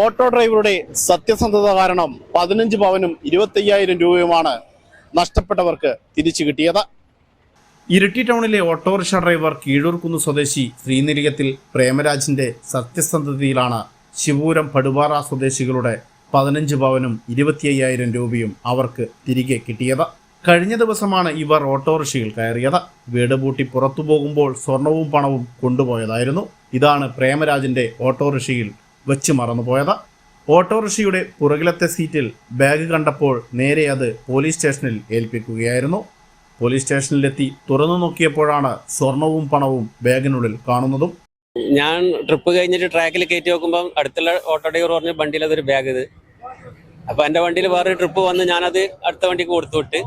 Auto ഡ്രൈവറുടെ സത്യസന്ധത കാരണം പതിനഞ്ച് പവനും ഇരുപത്തയ്യായിരം രൂപയുമാണ് നഷ്ടപ്പെട്ടവർക്ക് തിരിച്ചു കിട്ടിയത്. ഇരിട്ടി ടൗണിലെ ഓട്ടോറിക്ഷ ഡ്രൈവർ കീഴൂർക്കുന്ന് സ്വദേശി ശ്രീനിലയത്തിൽ പ്രേമരാജിന്റെ സത്യസന്ധതയിലാണ് ശിവൂരം പടുവാറ സ്വദേശികളുടെ പതിനഞ്ച് പവനും ഇരുപത്തി അയ്യായിരം രൂപയും അവർക്ക് തിരികെ കിട്ടിയത്. കഴിഞ്ഞ ദിവസമാണ് ഇവർ ഓട്ടോറിക്ഷയിൽ കയറിയത്. വീട് പൂട്ടി പുറത്തു പോകുമ്പോൾ സ്വർണവും പണവും കൊണ്ടുപോയതായിരുന്നു. ഇതാണ് പ്രേമരാജിന്റെ ഓട്ടോറിക്ഷയിൽ വെച്ച് മറന്നുപോയത്. ഓട്ടോറിക്ഷയുടെ പുറകിലത്തെ സീറ്റിൽ ബാഗ് കണ്ടപ്പോൾ നേരെ അത് പോലീസ് സ്റ്റേഷനിൽ ഏൽപ്പിക്കുകയായിരുന്നു. പോലീസ് സ്റ്റേഷനിലെത്തി തുറന്നു നോക്കിയപ്പോഴാണ് സ്വർണവും പണവും ബാഗിനുള്ളിൽ കാണുന്നതും. ഞാൻ ട്രിപ്പ് കഴിഞ്ഞിട്ട് ട്രാക്കിൽ കയറ്റി നോക്കുമ്പോൾ അടുത്തുള്ള ഓട്ടോ ഡ്രൈവർ പറഞ്ഞു വണ്ടിയിൽ അതൊരു ബാഗ് ഇത്. അപ്പൊ എന്റെ വണ്ടിയിൽ വേറെ ട്രിപ്പ് വന്ന് ഞാനത് അടുത്ത വണ്ടിക്ക് കൊടുത്തു വിട്ട്.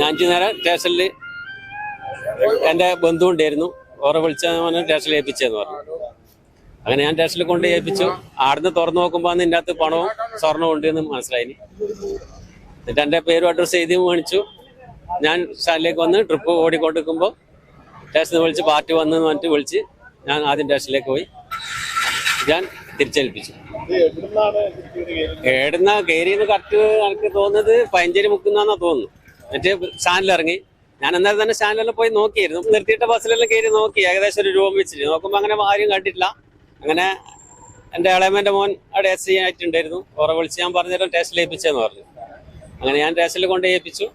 ഞാൻ നേരം സ്റ്റേഷനിൽ എന്റെ ബന്ധു ഉണ്ടായിരുന്നു ഓറെ വിളിച്ചു സ്റ്റേഷനിൽ ഏൽപ്പിച്ചെന്ന് പറഞ്ഞു. അങ്ങനെ ഞാൻ സ്റ്റേഷനിൽ കൊണ്ട് ഏൽപ്പിച്ചു. ആടുന്ന് തുറന്നു നോക്കുമ്പോൾ അന്ന് ഇതിന്റെ അകത്ത് പണവും സ്വർണവും ഉണ്ട് എന്ന് മനസ്സിലായി എന്നിട്ട് എന്റെ പേരും അഡ്രസ്സ് എഴുതി മേടിച്ചു ഞാൻ സ്റ്റാൻഡിലേക്ക് വന്ന് ട്രിപ്പ് ഓടിക്കൊണ്ടിരിക്കുമ്പോൾ സ്റ്റേഷനിൽ വിളിച്ച് പാർട്ടി വന്നു എന്ന് പറഞ്ഞിട്ട് വിളിച്ച് ഞാൻ ആദ്യം സ്റ്റേഷനിലേക്ക് പോയി. ഞാൻ തിരിച്ചേൽപ്പിച്ചു എവിടുന്ന കയറിയെന്ന് കറക്റ്റ് എനിക്ക് തോന്നുന്നത് പയഞ്ചേരി മുക്കുന്നാന്നാ തോന്നുന്നു. എന്നിട്ട് സ്റ്റാൻഡിലിറങ്ങി ഞാൻ അന്നേരം തന്നെ സ്റ്റാൻഡിലെല്ലാം പോയി നോക്കിയായിരുന്നു. നിർത്തിയിട്ട ബസ്സിലെല്ലാം കയറി നോക്കി. ഏകദേശം ഒരു രൂപം വെച്ചിട്ട് നോക്കുമ്പോൾ അങ്ങനെ ആരും കണ്ടിട്ടില്ല. അങ്ങനെ എന്റെ ഇളയമന്റെ മോൻ അവിടെ എസ് സി ആയിട്ടുണ്ടായിരുന്നു ഓറെ വിളിച്ച് ഞാൻ പറഞ്ഞുതരാം സ്റ്റേഷനിൽ ഏൽപ്പിച്ചെന്ന് പറഞ്ഞു. അങ്ങനെ ഞാൻ ടേസ്റ്റിൽ കൊണ്ട് ഏൽപ്പിച്ചു.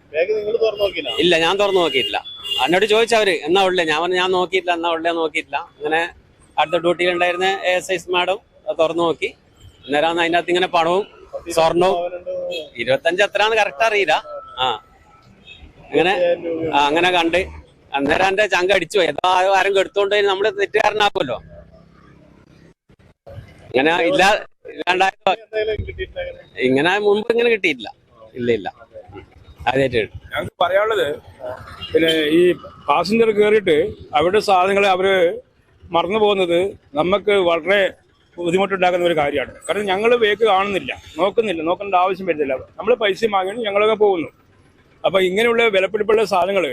ഇല്ല ഞാൻ തുറന്നു നോക്കിയിട്ടില്ല. എന്നോട് ചോദിച്ചവര് എന്നാ ഉള്ളേ? ഞാൻ പറഞ്ഞു ഞാൻ നോക്കിയിട്ടില്ല എന്നാ ഉള്ളേ നോക്കിയിട്ടില്ല. അങ്ങനെ അടുത്ത ഡ്യൂട്ടിയിൽ ഉണ്ടായിരുന്ന എ എസ് ഐസ് മാഡം തുറന്നു നോക്കി. അന്നേരം അതിന്റെ അകത്ത് ഇങ്ങനെ പണവും സ്വർണവും. ഇരുപത്തഞ്ച് എത്രയാന്ന് കറക്റ്റ് അറിയില്ല. ആ. അങ്ങനെ ആ അങ്ങനെ കണ്ട്. അന്നേരം എന്റെ ചങ്ക അടിച്ചു ഏതോ ആരും എടുത്തോണ്ട് പോയി നമ്മൾ തെറ്റുകാരനാക്കുമല്ലോ. ഇങ്ങനെ ഇല്ല ഇല്ലാണ്ടായപ്പോ ഇങ്ങനെ മുമ്പ് ഇങ്ങനെ കിട്ടിയിട്ടില്ല. ഇല്ല ഇല്ല. ഞങ്ങൾക്ക് പറയാനുള്ളത് പിന്നെ ഈ പാസഞ്ചർ കയറിയിട്ട് അവരുടെ സാധനങ്ങളെ അവർ മറന്നു പോകുന്നത് നമുക്ക് വളരെ ബുദ്ധിമുട്ടുണ്ടാക്കുന്ന ഒരു കാര്യമാണ്. കാരണം ഞങ്ങൾ വേക്ക് കാണുന്നില്ല. നോക്കുന്നില്ല. നോക്കേണ്ട ആവശ്യം വരുന്നില്ല. നമ്മൾ പൈസ വാങ്ങി ഞങ്ങളൊക്കെ പോകുന്നു. അപ്പൊ ഇങ്ങനെയുള്ള വിലപിടിപ്പുള്ള സാധനങ്ങൾ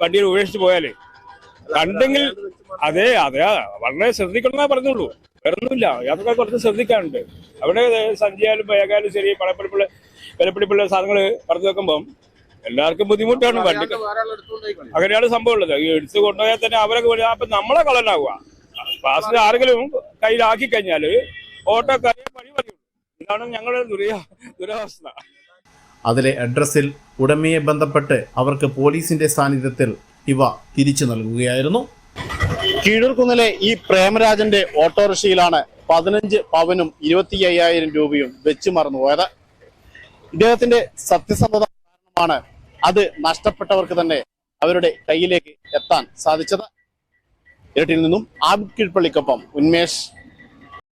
വണ്ടിയിൽ ഉപേക്ഷിച്ച് പോയാൽ കണ്ടെങ്കിൽ അതെ അതെ വളരെ ശ്രദ്ധിക്കണമെന്നേ പറഞ്ഞുള്ളൂ. വേറൊന്നുമില്ല. യാത്രക്കാർ കുറച്ച് ശ്രദ്ധിക്കാനുണ്ട്. അവിടെ സഞ്ചിയാലും പേകാലും ശരി പടപ്പിടിപ്പുള്ള വിലപിടിപ്പുള്ള സാധനങ്ങൾ പറഞ്ഞു വെക്കുമ്പം എല്ലാവർക്കും ബുദ്ധിമുട്ടാണ്. വണ്ടി അങ്ങനെയാണ് സംഭവം ഉള്ളത്. എടുത്തു കൊണ്ടുപോയാൽ തന്നെ അവരൊക്കെ അപ്പൊ നമ്മളെ കളനാവുക ക്ലാസ്സിൽ ആരെങ്കിലും കയ്യിലാക്കി കഴിഞ്ഞാൽ ഓട്ടോ കഴിയാൻ വഴി പറയും ഇതാണ് ഞങ്ങളുടെ ദുരവസ്ഥ. അതിലെ അഡ്രസ്സിൽ ഉടമയെ ബന്ധപ്പെട്ട് അവർക്ക് പോലീസിന്റെ സാന്നിധ്യത്തിൽ ഇവ തിരിച്ചു നൽകുകയായിരുന്നു. കീഴൂർക്കുന്നിലെ ഈ പ്രേമരാജന്റെ ഓട്ടോറിക്ഷയിലാണ് പതിനഞ്ച് പവനും ഇരുപത്തി അയ്യായിരം രൂപയും വെച്ച് മറന്നുപോയത്. ഇദ്ദേഹത്തിന്റെ സത്യസന്ധത കാരണമാണ് അത് നഷ്ടപ്പെട്ടവർക്ക് തന്നെ അവരുടെ കയ്യിലേക്ക് എത്താൻ സാധിച്ചത്. ഇരട്ടിൽ നിന്നും ആബിദ് കീഴ്പള്ളിക്കൊപ്പം ഉന്മേഷ്